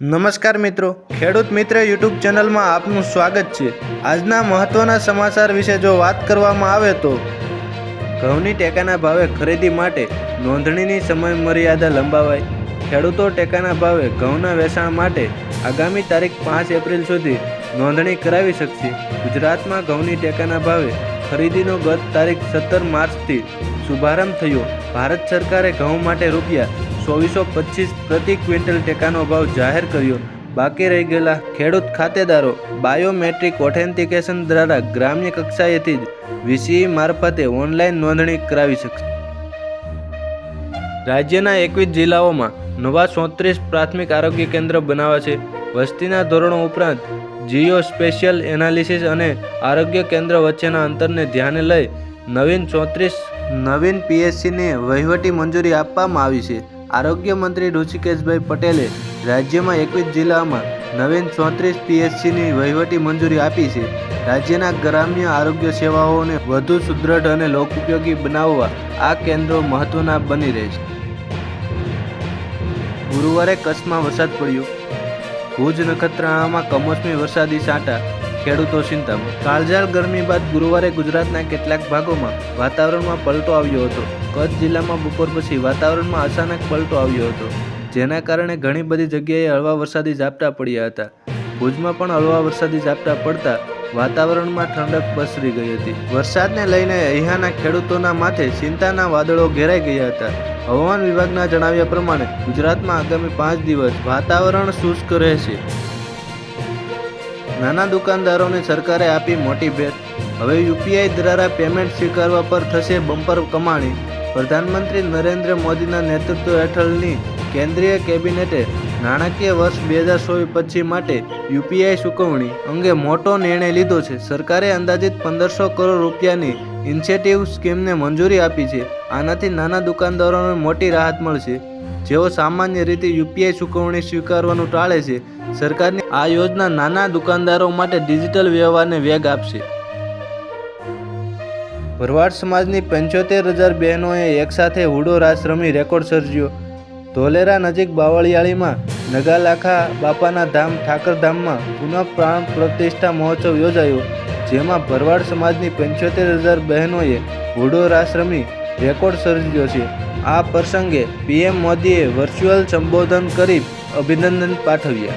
નમસ્કાર મિત્રો, ખેડૂત મિત્ર યુટ્યુબ ચેનલમાં આપનું સ્વાગત છે. આજના મહત્વના સમાચાર વિશે જો વાત કરવામાં આવે તો, ઘઉંની ટેકાના ભાવે ખરીદી માટે નોંધણીની સમય મર્યાદા લંબાવાઈ ખેડૂતો ટેકાના ભાવે ઘઉંના વેચાણ માટે આગામી તારીખ પાંચ એપ્રિલ સુધી નોંધણી કરાવી શકશે. ગુજરાતમાં ઘઉંની ટેકાના ભાવે ખરીદીનો ગત તારીખ સત્તર માર્ચથી શુભારંભ થયો. ભારત સરકારે ઘઉં માટે રૂપિયા ચોવીસો પચીસ પ્રતિ ક્વિન્ટલ ટેકાનો ભાવ જાહેર કર્યો. બાકી રહી ગયેલા ખેડૂત ખાતેદારો બાયોમેટ્રિક ઓથેન્ટિકેશન દ્વારા ગ્રામ્ય કક્ષાએથી જ વીસીઈ મારફતે ઓનલાઈન નોંધણી કરાવી શકશે રાજ્યના એકવીસ જિલ્લાઓમાં નવા ચોત્રીસ પ્રાથમિક આરોગ્ય કેન્દ્ર બનાવ્યા છે. વસ્તીના ધોરણો ઉપરાંત જીઓ સ્પેશિયલ એનાલિસિસ અને આરોગ્ય કેન્દ્ર વચ્ચેના અંતરને ધ્યાને લઈ નવીન ચોત્રીસ નવીન પીએચસીને વહીવટી મંજૂરી આપવામાં આવી છે. આરોગ્ય મંત્રી ઋષિકેશભાઈ પટેલે રાજ્યમાં એકવીસ જિલ્લામાં નવીન ચોત્રીસ પીએચસીની વહીવટી મંજૂરી આપી છે. રાજ્યના ગ્રામ્ય આરોગ્ય સેવાઓને વધુ સુદૃઢ અને લોકોપયોગી બનાવવા આ કેન્દ્રો મહત્વના બની રહેશે ગુરુવારે કચ્છમાં વરસાદ પડ્યો. ભુજ નખત્રાણામાં કમોસમી વરસાદી છાંટા ખેડૂતો ચિંતામાં કાળઝાળ ગરમી બાદ ગુરુવારે ગુજરાતના કેટલાક ભાગોમાં વાતાવરણમાં પલટો આવ્યો હતો. કચ્છ જિલ્લામાં બપોર પછી વાતાવરણમાં અચાનક પલટો આવ્યો હતો. જેના કારણે ઘણી બધી જગ્યાએ હળવા વરસાદી ઝાપટા પડ્યા હતા. ભુજમાં પણ હળવા વરસાદી ઝાપટા પડતા વાતાવરણમાં ઠંડક પસરી ગઈ હતી. વરસાદને લઈને અહીંયાના ખેડૂતોના માથે ચિંતાના વાદળો ઘેરાઈ ગયા હતા. હવામાન વિભાગના જણાવ્યા પ્રમાણે ગુજરાતમાં આગામી પાંચ દિવસ વાતાવરણ શુષ્ક રહેશે. નાના દુકાનદારોને સરકારે આપી મોટી ભેટ. હવે યુપીઆઈ દ્વારા પેમેન્ટ સ્વીકારવા પર થશે બમ્પર કમાણી. પ્રધાનમંત્રી નરેન્દ્ર મોદીના નેતૃત્વ હેઠળની કેન્દ્રીય કેબિનેટે નાણાકીય વર્ષ બે હજાર ચોવીસ પચીસ માટે યુપીઆઈ ચૂકવણી અંગે મોટો નિર્ણય લીધો છે. સરકારે અંદાજિત પંદરસો કરોડ રૂપિયાની ઇન્સેટિવ સ્કીમને મંજૂરી આપી છે. આનાથી નાના દુકાનદારોને મોટી રાહત મળશે. જેઓ સામાન્ય રીતે યુપીઆઈ ચૂકવણી સ્વીકારવાનું ટાળે છે, સરકારની આ યોજના નાના દુકાનદારો માટે ડિજિટલ વ્યવહારને વેગ આપશે. ભરવાડ સમાજની પંચોતેર હજાર બહેનોએ એકસાથે હુડો રાસ રમી રેકોર્ડ સર્જ્યો. ધોલેરા નજીક બાવળિયાળીમાં નગાલાખા બાપાના ધામ ઠાકરધામમાં પુનઃ પ્રાણ પ્રતિષ્ઠા મહોત્સવ યોજાયો, જેમાં ભરવાડ સમાજની પંચોતેર હજાર બહેનોએ હુડો રાસ રમી રેકોર્ડ સર્જ્યો છે. આ પ્રસંગે પીએમ મોદીએ વર્ચ્યુઅલ સંબોધન કરી અભિનંદન પાઠવ્યા.